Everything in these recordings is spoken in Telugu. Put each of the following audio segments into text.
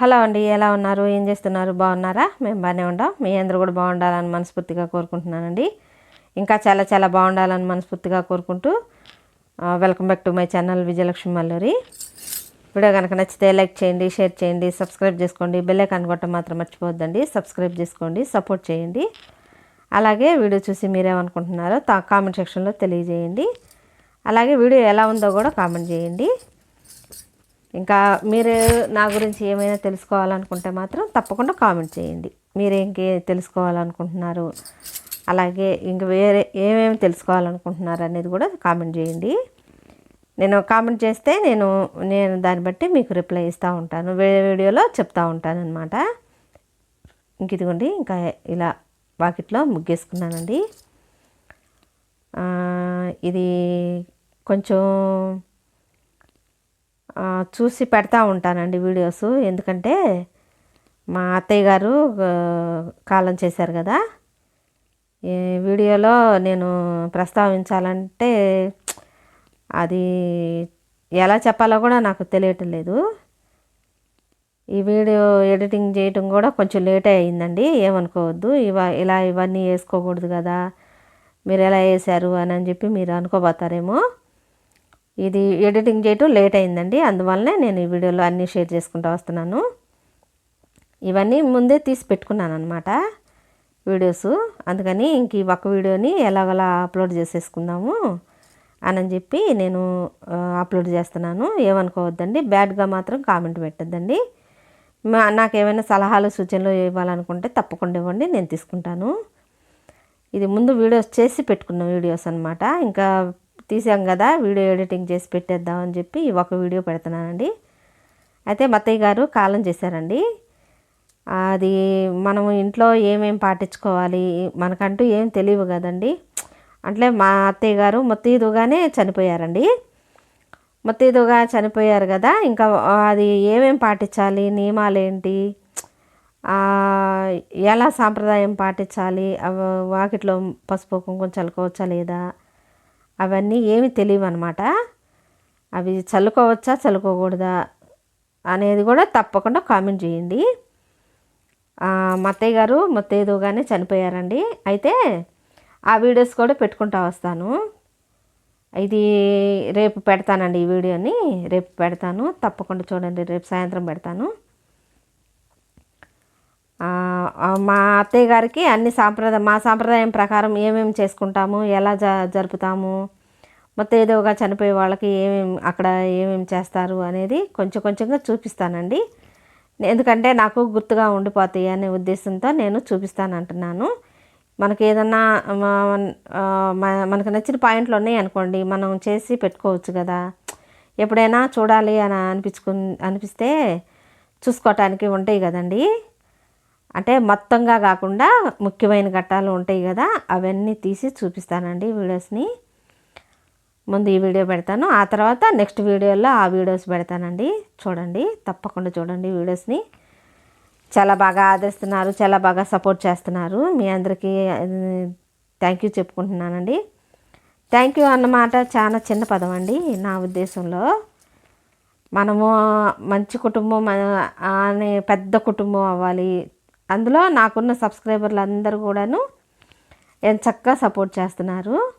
హలో అండి ఎలా ఉన్నారు? ఏం చేస్తున్నారు? బాగున్నారా? మేము బాగానే ఉండాం. మీ అందరూ కూడా బాగుండాలని మనస్ఫూర్తిగా కోరుకుంటున్నానండి. ఇంకా చాలా చాలా బాగుండాలని మనస్ఫూర్తిగా కోరుకుంటూ welcome back to my channel Vijayalakshmi Malluri. Video కనుక నచ్చితే లైక్ చేయండి షేర్ చేయండి సబ్స్క్రైబ్ చేసుకోండి. బెల్ ఐకాన్ కొట్టడం మాత్రం మర్చిపోవద్దండి. సబ్స్క్రైబ్ చేసుకోండి సపోర్ట్ చేయండి. అలాగే వీడియో చూసి మీరేమనుకుంటున్నారో తా కామెంట్ సెక్షన్లో తెలియజేయండి. అలాగే వీడియో ఎలా ఉందో కూడా కామెంట్ చేయండి. ఇంకా మీరు నా గురించి ఏమైనా తెలుసుకోవాలనుకుంటే మాత్రం తప్పకుండా కామెంట్ చేయండి. మీరు ఇంకే తెలుసుకోవాలనుకుంటున్నారు? అలాగే ఇంక వేరే ఏమేమి తెలుసుకోవాలనుకుంటున్నారు అనేది కూడా కామెంట్ చేయండి. నేను కామెంట్ చేస్తే నేను నేను దాన్ని బట్టి మీకు రిప్లై ఇస్తూ ఉంటాను. వేరే వీడియోలో చెప్తూ ఉంటాను అనమాట ఇంక ఇదిగోండి ఇంకా ఇలా వాకిట్లో ముగ్గేసుకున్నానండి. ఇది కొంచెం చూసి పెడతా ఉంటానండి వీడియోస్. ఎందుకంటే మా అత్తయ్య గారు కాలం చేశారు కదా. ఈ వీడియోలో నేను ప్రస్తావించాలంటే అది ఎలా చెప్పాలో కూడా నాకు తెలియటం లేదు. ఈ వీడియో ఎడిటింగ్ చేయటం కూడా కొంచెం లేటే అయిందండి. ఏమనుకోవద్దు. ఇవ ఇలా ఇవన్నీ వేసుకోకూడదు కదా. మీరు ఎలా వేశారు అని అని చెప్పి మీరు అనుకోబోతారేమో. ఇది ఎడిటింగ్ చేయటం లేట్ అయిందండి. అందువల్లనే నేను ఈ వీడియోలో అన్నీ షేర్ చేసుకుంటూ వస్తున్నాను. ఇవన్నీ ముందే తీసి పెట్టుకున్నాను అనమాట వీడియోస్. అందుకని ఇంక ఈ ఒక్క వీడియోని ఎలాగోలా అప్లోడ్ చేసేసుకుందాము అని చెప్పి నేను అప్లోడ్ చేస్తున్నాను. ఏమనుకోవద్దండి బ్యాడ్గా మాత్రం కామెంట్ పెట్టద్దండి. మా నాకు ఏమైనా సలహాలు సూచనలు ఇవ్వాలనుకుంటే తప్పకుండా ఇవ్వండి నేను తీసుకుంటాను. ఇది ముందు వీడియోస్ చేసి పెట్టుకున్న వీడియోస్ అనమాట ఇంకా తీసాం కదా వీడియో ఎడిటింగ్ చేసి పెట్టేద్దామని చెప్పి ఒక వీడియో పెడుతున్నానండి. అయితే మత్తయ్య గారు కాలం చేశారండి. అది మనం ఇంట్లో ఏమేం పాటించుకోవాలి మనకంటూ ఏం తెలియవు కదండి. అంటే మా అత్తయ్య గారు మొత్తీదుగానే చనిపోయారండి. మొత్తీదుగా చనిపోయారు కదా ఇంకా అది ఏమేం పాటించాలి నియమాలు ఏంటి ఎలా సాంప్రదాయం పాటించాలి అవ వాకిట్లో పసుపు కుంకుమ చల్లుకోవచ్చా లేదా అవన్నీ ఏమి తెలియవు అనమాట అవి చల్లుకోవచ్చా చల్లుకోకూడదా అనేది కూడా తప్పకుండా కామెంట్ చేయండి. మత్తయ్య మా అత్తయ్య గారు మొత్తేదుగానే చనిపోయారండి. అయితే ఆ వీడియోస్ కూడా పెట్టుకుంటా వస్తాను. ఇది రేపు పెడతానండి ఈ వీడియోని. రేపు పెడతాను. తప్పకుండా చూడండి. రేపు సాయంత్రం పెడతాను. మా అత్తయ్య గారికి అన్ని సాంప్రదాయ మా సాంప్రదాయం ప్రకారం ఏమేమి చేసుకుంటాము ఎలా జ జరుపుతాము మొత్తం ఏదోగా చనిపోయే వాళ్ళకి ఏమేమి అక్కడ ఏమేమి చేస్తారు అనేది కొంచెం కొంచెంగా చూపిస్తానండి. ఎందుకంటే నాకు గుర్తుగా ఉండిపోతాయి అనే ఉద్దేశంతో నేను చూపిస్తాను అంటున్నాను మనకి ఏదన్నా మనకు నచ్చిన పాయింట్లు ఉన్నాయి అనుకోండి మనం చేసి పెట్టుకోవచ్చు కదా. ఎప్పుడైనా చూడాలి అని అనిపించుకు అనిపిస్తే చూసుకోవటానికి ఉంటాయి కదండీ. అంటే మొత్తంగా కాకుండా ముఖ్యమైన ఘట్టాలు ఉంటాయి కదా అవన్నీ తీసి చూపిస్తానండి వీడియోస్ని. ముందు ఈ వీడియో పెడతాను ఆ తర్వాత నెక్స్ట్ వీడియోలో ఆ వీడియోస్ పెడతానండి. చూడండి తప్పకుండా చూడండి వీడియోస్ని. చాలా బాగా ఆదరిస్తున్నారు చాలా బాగా సపోర్ట్ చేస్తున్నారు. మీ అందరికీ థ్యాంక్ యూ చెప్పుకుంటున్నానండి. థ్యాంక్ యూ అన్నమాట చాలా చిన్న పదం అండి నా ఉద్దేశంలో. మనము మంచి కుటుంబం అనే పెద్ద కుటుంబం అవ్వాలి అందులో నాకున్న సబ్స్క్రైబర్లు అందరూ కూడాను చక్కగా సపోర్ట్ చేస్తున్నారు.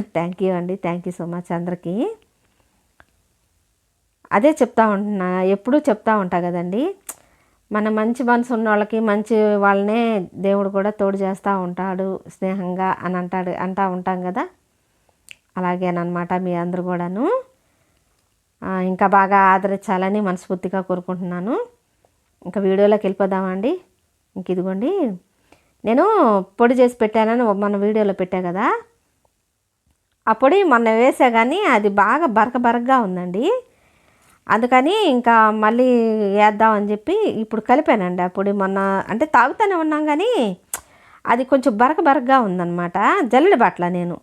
థ్యాంక్ యూ అండి. థ్యాంక్ యూ సో మచ్ అందరికీ. అదే చెప్తా ఉంటున్నా. ఎప్పుడూ చెప్తా ఉంటా కదండి. మన మంచి మనసు ఉన్న వాళ్ళకి మంచి వాళ్ళనే దేవుడు కూడా తోడు చేస్తూ ఉంటాడు స్నేహంగా అని అంటాడు అంటా ఉంటాం కదా. అలాగేనమాట మీ అందరు కూడాను. ఇంకా బాగా ఆదరించాలని మనస్ఫూర్తిగా కోరుకుంటున్నాను. ఇంకా వీడియోలోకి వెళ్ళిపోదామండి. ఇంక ఇదిగోండి. నేను పొడి చేసి పెట్టానని మన వీడియోలో పెట్టా కదా. ఆ పొడి మొన్న వేసా కానీ అది బాగా బరక బరకగా ఉందండి. అందుకని ఇంకా మళ్ళీ వేద్దామని చెప్పి ఇప్పుడు కలిపానండి ఆ పొడి మొన్న. అంటే తాగుతూనే ఉన్నాం కానీ అది కొంచెం బరక బరకగా ఉందన్నమాట. జల్లెడ బట్టల నేను.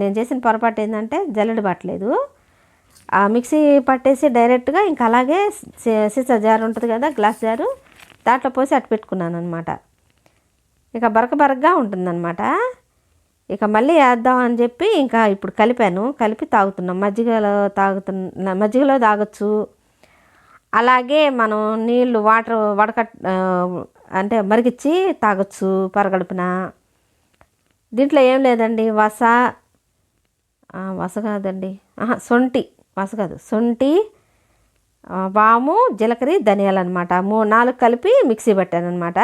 నేను చేసిన పొరపాటు ఏంటంటే జల్లెడ పట్టలేదు మిక్సీ పట్టేసి డైరెక్ట్గా ఇంకా అలాగే సీసా జారు ఉంటుంది కదా గ్లాస్ జారు దాంట్లో పోసి అట్టు పెట్టుకున్నాను అనమాట ఇక బరక బరకగా ఉంటుందన్నమాట. ఇక మళ్ళీ వేద్దాం అని చెప్పి ఇంకా ఇప్పుడు కలిపాను. కలిపి తాగుతున్నాం. మజ్జిగలో తాగుతున్న మజ్జిగలో తాగొచ్చు. అలాగే మనం నీళ్ళు వాటర్ వడక అంటే మరిగిచ్చి తాగొచ్చు పరగడుపున. దీంట్లో ఏం లేదండి. వస వస కాదండి. ఆహా, సొంటి. వస కాదు. వాము జీలకర్ర ధనియాలు అనమాట మూ నాలుగు కలిపి మిక్సీ పెట్టాను అనమాట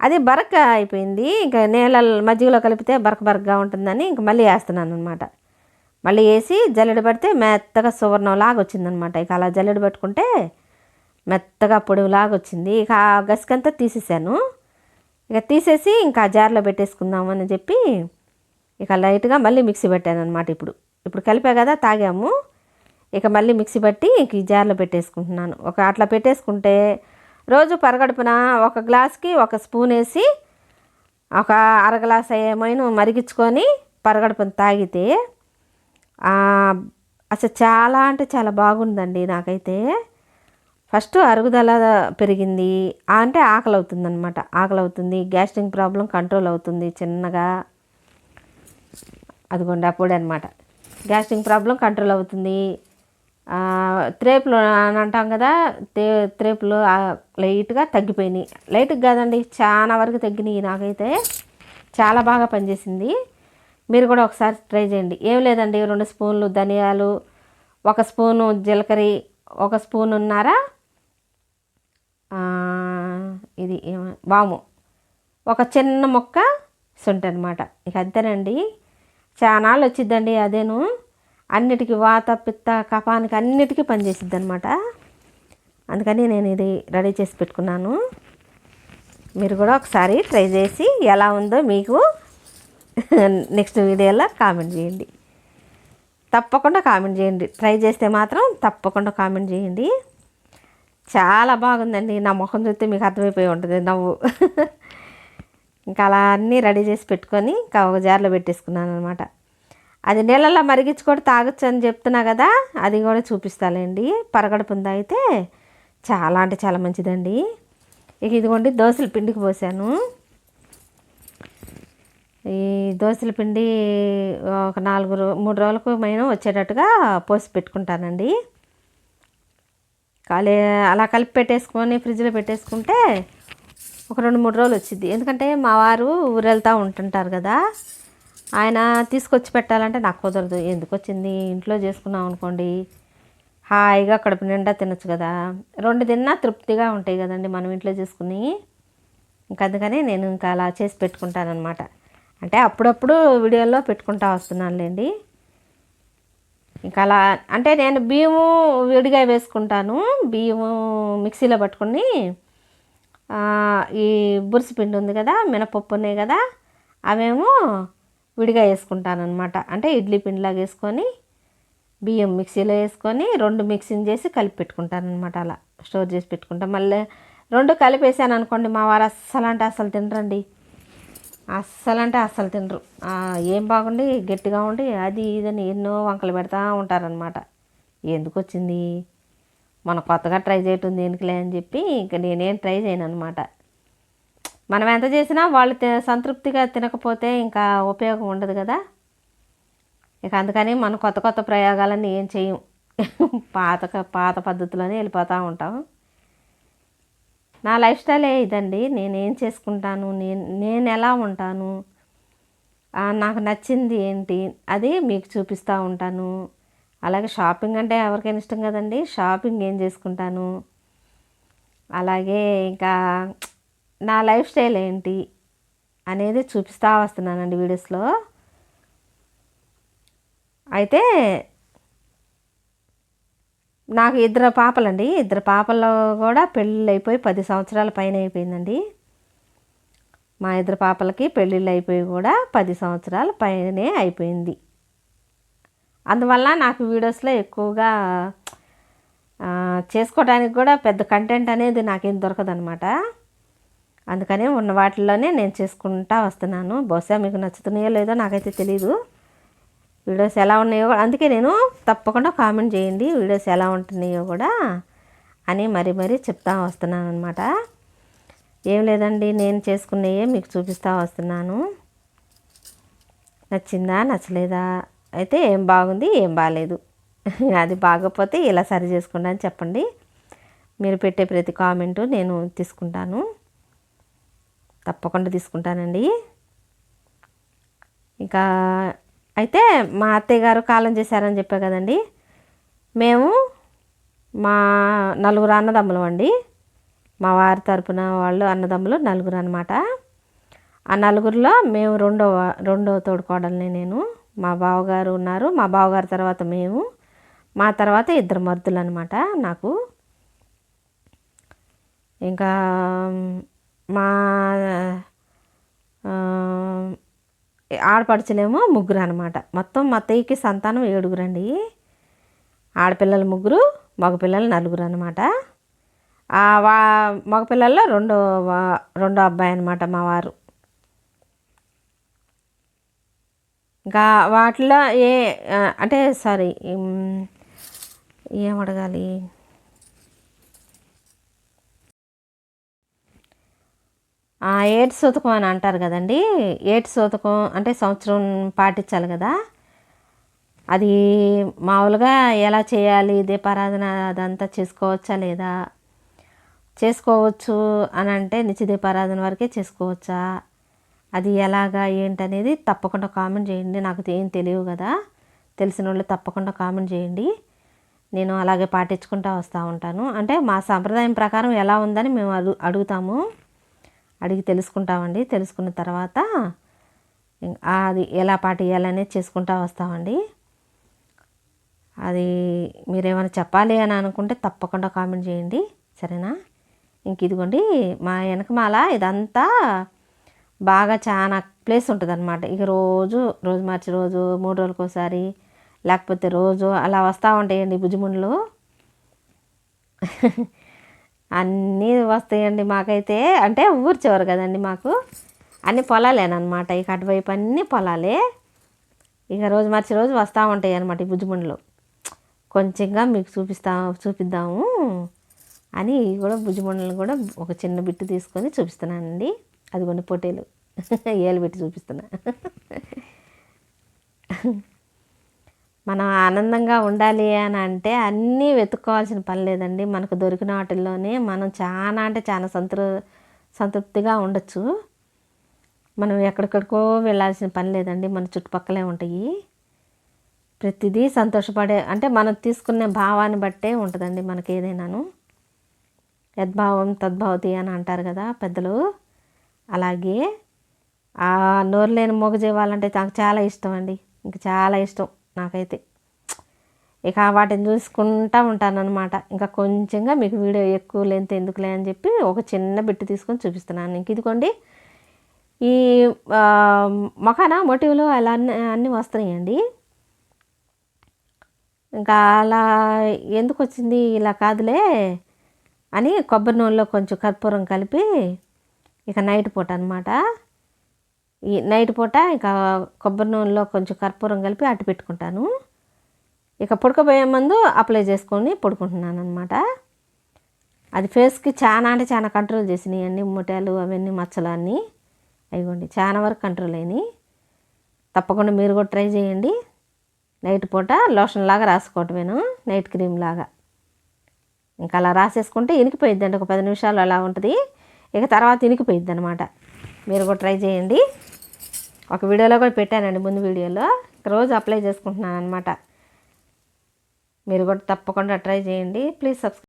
అది బరక అయిపోయింది. ఇంకా నీళ్ళ మజ్జిగలో కలిపితే బరక బరకగా ఉంటుందని ఇంక మళ్ళీ వేస్తున్నాను అనమాట మళ్ళీ వేసి జల్లెడ పెడితే మెత్తగా సువర్ణంలాగా వచ్చిందనమాట ఇక అలా జల్లెడ పెట్టుకుంటే మెత్తగా పొడిలాగా వచ్చింది. ఇక ఆ గసికంతా తీసేసాను. ఇక తీసేసి ఇంకా జార్లో పెట్టేసుకుందామని చెప్పి ఇక లైట్గా మళ్ళీ మిక్సీ పెట్టాను అనమాట ఇప్పుడు. ఇప్పుడు కలిపా కదా తాగాము. ఇక మళ్ళీ మిక్సీ పట్టి ఇంక ఈ జార్లో పెట్టేసుకుంటున్నాను. ఒక అట్లా పెట్టేసుకుంటే రోజు పరగడుపున ఒక గ్లాస్కి ఒక స్పూన్ వేసి ఒక అర గ్లాస్ ఏమైనా మరిగించుకొని పరగడుపున తాగితే అసలు చాలా అంటే చాలా బాగుందండి నాకైతే. ఫస్ట్ అరుగుదల పెరిగింది. అంటే ఆకలి అవుతుంది అనమాట ఆకలి అవుతుంది గ్యాస్ట్రిక్ ప్రాబ్లం కంట్రోల్ అవుతుంది చిన్నగా. అదిగోండి అప్పుడే అనమాట గ్యాస్ట్రిక్ ప్రాబ్లం కంట్రోల్ అవుతుంది. త్రేపులు అని అంటాం కదా తే త్రేపులు లైట్గా తగ్గిపోయినాయి. లైట్గా కాదండి చాలా వరకు తగ్గినాయి నాకైతే. చాలా బాగా పనిచేసింది. మీరు కూడా ఒకసారి ట్రై చేయండి. ఏం లేదండి రెండు స్పూన్లు ధనియాలు ఒక స్పూను జీలకర్ర ఒక స్పూన్ ఉన్నారా? ఇది వాము. ఒక చిన్న మొక్క శుంఠి అనమాట ఇక అంతేనండి. చాలా వచ్చిద్దండి అదేను. అన్నిటికీ వాత పిత్త కపానికి అన్నిటికీ పనిచేసిద్ది అనమాట అందుకని నేను ఇది రెడీ చేసి పెట్టుకున్నాను. మీరు కూడా ఒకసారి ట్రై చేసి ఎలా ఉందో మీకు నెక్స్ట్ వీడియోలో కామెంట్ చేయండి. తప్పకుండా కామెంట్ చేయండి. ట్రై చేస్తే మాత్రం తప్పకుండా కామెంట్ చేయండి. చాలా బాగుందండి. నా ముఖం చూస్తే మీకు అర్థమైపోయి ఉంటుంది నవ్వు. ఇంకా అలా అన్నీ రెడీ చేసి పెట్టుకొని ఇంకా ఒక జార్లో పెట్టేసుకున్నాను అనమాట అది నీళ్ళల్లో మరిగించుకొని తాగొచ్చు అని చెప్తున్నా కదా అది కూడా చూపిస్తానండి పరగడుపుందా అయితే? చాలా అంటే చాలా మంచిదండి. ఇక ఇదిగోండి దోశల పిండికి పోసాను. ఈ దోశల పిండి ఒక నాలుగు రో మూడు రోజులకు మేము వచ్చేటట్టుగా పోసి పెట్టుకుంటానండి. కాలే అలా కలిపి పెట్టేసుకొని ఫ్రిడ్జ్లో పెట్టేసుకుంటే ఒక రెండు మూడు రోజులు వచ్చింది ఎందుకంటే మా వారు ఊరెళ్తూ ఉంటుంటారు కదా. ఆయన తీసుకొచ్చి పెట్టాలంటే నాకు కుదరదు. ఎందుకు వచ్చింది? ఇంట్లో చేసుకున్నాం అనుకోండి. హాయిగా కడుపు నిండా తినొచ్చు కదా. రెండు తిన్నా తృప్తిగా ఉంటాయి కదండి మనం ఇంట్లో చేసుకుని. ఇంకా అందుకని నేను ఇంకా అలా చేసి పెట్టుకుంటానమాట అంటే అప్పుడప్పుడు వీడియోలో పెట్టుకుంటా వస్తున్నానులేండి. ఇంకా అలా అంటే నేను బియ్యము విడిగా వేసుకుంటాను. బియ్యము మిక్సీలో పట్టుకుని ఈ బురిసి పిండి ఉంది కదా మినపప్పు ఉన్నాయి కదా అవేమో విడిగా వేసుకుంటాను అనమాట అంటే ఇడ్లీ పిండిలాగా వేసుకొని బియ్యం మిక్సీలో వేసుకొని రెండు మిక్సింగ్ చేసి కలిపి పెట్టుకుంటాను అనమాట అలా. స్టోర్ చేసి పెట్టుకుంటాను మళ్ళీ రెండు కలిపేసాను అనుకోండి మా వారు అస్సలు అంటే అస్సలు తినరండి. అస్సలు అంటే అస్సలు తినరు. ఏం బాగుండి గట్టిగా ఉండి అది ఇదని ఎన్నో వంకలు పెడతా ఉంటారనమాట ఎందుకు వచ్చింది? మన కొత్తగా ట్రై చేయటం దేనికిలే అని చెప్పి ఇంక నేనేం ట్రై చేయను అనమాట మనం ఎంత చేసినా వాళ్ళు సంతృప్తిగా తినకపోతే ఇంకా ఉపయోగం ఉండదు కదా. ఇక అందుకని మనం కొత్త కొత్త ప్రయోగాలన్నీ ఏం చేయం. పాత పాత పద్ధతిలోనే వెళ్ళిపోతూ ఉంటాం. నా లైఫ్ స్టైలే ఇదండి. నేనేం చేసుకుంటాను? నేను నేను ఎలా ఉంటాను? నాకు నచ్చింది ఏంటి? అది మీకు చూపిస్తూ ఉంటాను. అలాగే షాపింగ్ అంటే ఎవరికైనా ఇష్టం కదండి. షాపింగ్ ఏం చేసుకుంటాను? అలాగే ఇంకా నా లైఫ్ స్టైల్ ఏంటి అనేది చూపిస్తూ వస్తున్నానండి వీడియోస్లో. అయితే నాకు ఇద్దరు పాపలండి. ఇద్దరు పాపల్లో కూడా పెళ్ళిళ్ళు అయిపోయి పది సంవత్సరాల పైన అయిపోయిందండి. మా ఇద్దరు పాపలకి పెళ్ళిళ్ళు అయిపోయి కూడా పది సంవత్సరాల పైనే అయిపోయింది. అందువల్ల నాకు వీడియోస్లో ఎక్కువగా చేసుకోవడానికి కూడా పెద్ద కంటెంట్ అనేది నాకేం దొరకదనమాట అందుకనే ఉన్న వాటిల్లోనే నేను చేసుకుంటా వస్తున్నాను. బహుశా మీకు నచ్చుతున్నాయో లేదో నాకైతే తెలీదు. వీడియోస్ ఎలా ఉన్నాయో కూడా- అందుకే నేను తప్పకుండా కామెంట్ చేయండి వీడియోస్ ఎలా ఉంటున్నాయో కూడా అని మరీ మరీ చెప్తా వస్తున్నాను అనమాట ఏం లేదండి నేను చేసుకున్నయే మీకు చూపిస్తూ వస్తున్నాను. నచ్చిందా నచ్చలేదా? అయితే ఏం బాగుంది ఏం బాగాలేదు అది బాగపోతే ఇలా సరి చేసుకోండి అని చెప్పండి. మీరు పెట్టే ప్రతి కామెంటు నేను తీసుకుంటాను. తప్పకుండా తీసుకుంటానండి. ఇంకా అయితే మా అత్తయ్య గారు కాలం చేశారని చెప్పా కదండి. మేము మా నలుగురు అన్నదమ్ములం అండి. మా వారి తరపున వాళ్ళు అన్నదమ్ములు నలుగురు అనమాట ఆ నలుగురిలో మేము రెండో రెండో తోడుకోడల్ని నేను మా బావగారు ఉన్నారు. మా బావగారు తర్వాత మేము మా తర్వాత ఇద్దరు మర్దులు అనమాట నాకు. ఇంకా మా ఆ, ఆడపడుచులేమో ముగ్గురు అనమాట మొత్తం మా అత్తయ్యకి సంతానం ఏడుగురండి. ఆడపిల్లలు ముగ్గురు మగపిల్లలు నలుగురు అనమాట వా మగపిల్లల్లో రెండో రెండో అబ్బాయి అనమాట మా వారు. ఇంకా వాటిలో ఏ అంటే సారీ ఏం అడగాలి? ఆ ఏటి సూతకం అని అంటారు కదండి. ఏడు సూతకం అంటే సంవత్సరం పాటించాలి కదా. అది మామూలుగా ఎలా చేయాలి దీపారాధన అదంతా చేసుకోవచ్చా లేదా? చేసుకోవచ్చు అని అంటే నిత్య దీపారాధన వరకే చేసుకోవచ్చా? అది ఎలాగా ఏంటనేది తప్పకుండా కామెంట్ చేయండి. నాకు ఏం తెలియవు కదా. తెలిసిన వాళ్ళు తప్పకుండా కామెంట్ చేయండి. నేను అలాగే పాటించుకుంటూ వస్తూ ఉంటాను. అంటే మా సాంప్రదాయం ప్రకారం ఎలా ఉందని మేము అడుగు అడుగుతాము. అడిగి తెలుసుకుంటామండి. తెలుసుకున్న తర్వాత అది ఎలా పాటియాలనేది చేసుకుంటా వస్తామండి. అది మీరేమైనా చెప్పాలి అని అనుకుంటే తప్పకుండా కామెంట్ చేయండి. సరేనా? ఇంక ఇదిగోండి మా వెనకమాల ఇదంతా బాగా చాలా ప్లేస్ ఉంటుంది అనమాట ఇక రోజు రోజు మార్చి రోజు మూడు రోజులకు ఒకసారి లేకపోతే రోజు అలా వస్తూ ఉంటాయండి బుజ్జిముండ్లు అన్నీ వస్తాయండి మాకైతే. అంటే ఊరు చివరు కదండి మాకు. అన్ని పొలాలేనమాట ఇక అటువైపు అన్నీ పొలాలే. ఇక రోజు మర్చి రోజు వస్తూ ఉంటాయి అనమాట ఈ బుజ్జిముండ్లు. కొంచెంగా మీకు చూపిస్తా చూపిద్దాము అని ఇవి కూడా బుజ్జిముండలు కూడా ఒక చిన్న బిట్టు తీసుకొని చూపిస్తున్నానండి. అది కొన్ని పొట్టేలు. ఏలు పెట్టి చూపిస్తున్నా. మనం ఆనందంగా ఉండాలి అని అంటే అన్నీ వెతుక్కోవాల్సిన పని లేదండి. మనకు దొరికిన వాటిల్లోనే మనం చాలా అంటే చాలా సంతృ సంతృప్తిగా ఉండొచ్చు. మనం ఎక్కడికడికో వెళ్ళాల్సిన పని లేదండి. మన చుట్టుపక్కలే ఉంటాయి. ప్రతిదీ సంతోషపడే అంటే మనం తీసుకునే భావాన్ని బట్టే ఉంటుందండి మనకి ఏదైనాను. యద్భావం తద్భవతి అని అంటారు కదా పెద్దలు. అలాగే ఆ నోరు లేని మూగజీవాలంటే నాకు చాలా ఇష్టం అండి. ఇంకా చాలా ఇష్టం. నాకైతే. ఇక వాటిని చూసుకుంటా ఉంటానన్నమాట. ఇంకా కొంచెంగా మీకు వీడియో ఎక్కువ లెంత్ ఎందుకులే అని చెప్పి ఒక చిన్న బిట్టు తీసుకొని చూపిస్తున్నాను ఇంక ఇదిగోండి. ఈ మొఖాన మోటివ్లు అలా అన్ని అన్నీ వస్తున్నాయండి. ఇంకా అలా ఎందుకు వచ్చింది? ఇలా కాదులే అని కొబ్బరి నూనెలో కొంచెం కర్పూరం కలిపి ఇక నైట్ పూట అనమాట ఈ నైట్ పూట ఇక కొబ్బరి నూనెలో కొంచెం కర్పూరం కలిపి అట్టు పెట్టుకుంటాను. ఇక పుడకబోయే ముందు అప్లై చేసుకొని పడుకుంటున్నాను అనమాట అది ఫేస్కి చాలా అంటే చాలా కంట్రోల్ చేసినాయి అన్ని ముఠాలు అవన్నీ మచ్చలు అన్నీ. అయిగోండి చాలా వరకు కంట్రోల్ అయినాయి. తప్పకుండా మీరు కూడా ట్రై చేయండి. నైట్ పూట లోషన్ లాగా రాసుకోవటమేను నైట్ క్రీమ్ లాగా. ఇంకా అలా రాసేసుకుంటే ఇనికిపోయిద్దండి ఒక పది నిమిషాలు అలా ఉంటుంది. ఇక తర్వాత ఇనికిపోయిద్ది అనమాట మీరు కూడా ట్రై చేయండి. ఒక వీడియోలో కూడా పెట్టానండి ముందు వీడియోలో. రోజు అప్లై చేసుకుంటున్నాను అనమాట మీరు కూడా తప్పకుండా ట్రై చేయండి. Please subscribe